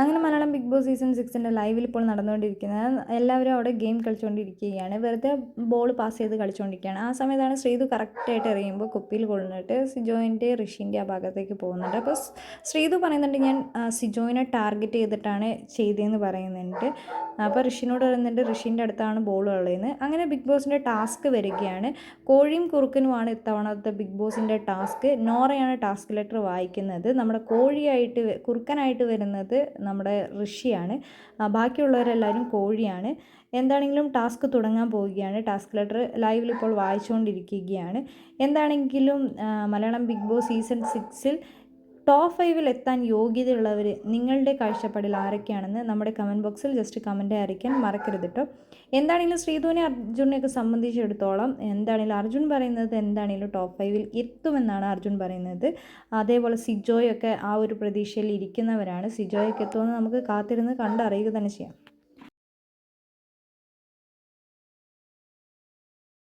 അങ്ങനെ Malayalam big Boss season സിക്സിന്റെ ലൈവിൽ ഇപ്പോൾ നടന്നുകൊണ്ടിരിക്കുന്നത്. എല്ലാവരും അവിടെ ഗെയിം കളിച്ചുകൊണ്ടിരിക്കുകയാണ് വെറുതെ ബോൾ പാസ് ചെയ്ത് കളിച്ചുകൊണ്ടിരിക്കുകയാണ് ആ സമയത്താണ് ശ്രീതു കറക്റ്റായിട്ട് എറിയുമ്പോൾ കുപ്പിയിൽ കൊള്ളുന്നിട്ട് സിജോയിന്റെ ഋഷിന്റെ ആ ഭാഗത്തേക്ക് പോകുന്നുണ്ട്. അപ്പോൾ ശ്രീതു പറയുന്നുണ്ട് ഞാൻ സിജോയിനെ ടാർഗറ്റ് ചെയ്തിട്ടാണ് ചെയ്തതെന്ന് പറയുന്നുണ്ട്. അപ്പോൾ ഋഷിനോട് പറയുന്നുണ്ട് ഋഷിന്റെ അടുത്താണ് ബോൾ കളയുന്നത്. അങ്ങനെ ബിഗ് ബോസിന്റെ ടാസ്ക് വരികയാണ്. കോഴിയും കുറുക്കനുമാണ് ഇത്തവണത്തെ ബിഗ് ബോസിന്റെ ടാസ്ക് നോറയാണ് ടാസ്ക് ലെറ്റർ വായിക്കുന്നത്. നമ്മുടെ കോഴിയായിട്ട് കുറുക്കനായിട്ട് വരുന്നത് നമ്മുടെ ഋഷിയാണ്. ബാക്കിയുള്ളവരെല്ലാവരും കോഴിയാണ്. എന്താണെങ്കിലും ടാസ്ക് തുടങ്ങാൻ പോവുകയാണ്. ടാസ്ക് ലെറ്റർ ലൈവിൽ ഇപ്പോൾ വായിച്ചുകൊണ്ടിരിക്കുകയാണ്. എന്താണെങ്കിലും മലയാളം ബിഗ് ബോസ് സീസൺ സിക്സിൽ ടോപ്പ് ഫൈവിൽ എത്താൻ യോഗ്യതയുള്ളവർ നിങ്ങളുടെ കാഴ്ചപ്പാടിൽ ആരൊക്കെയാണെന്ന് നമ്മുടെ കമന്റ് ബോക്സിൽ ജസ്റ്റ് കമന്റ് അറിയിക്കാൻ മറക്കരുത് കേട്ടോ എന്താണെങ്കിലും ശ്രീധുവിനെ അർജുനെയൊക്കെ സംബന്ധിച്ചിടത്തോളം എന്താണെങ്കിലും അർജുൻ പറയുന്നത് എന്താണെങ്കിലും ടോപ്പ് ഫൈവിൽ എത്തുമെന്നാണ് അർജുൻ പറയുന്നത്. അതേപോലെ സിജോയൊക്കെ ആ ഒരു പ്രതീക്ഷയിൽ ഇരിക്കുന്നവരാണ്. സിജോയൊക്കെ എത്തുമെന്ന് നമുക്ക് കാത്തിരുന്ന് കണ്ടറിയുക തന്നെ ചെയ്യാം.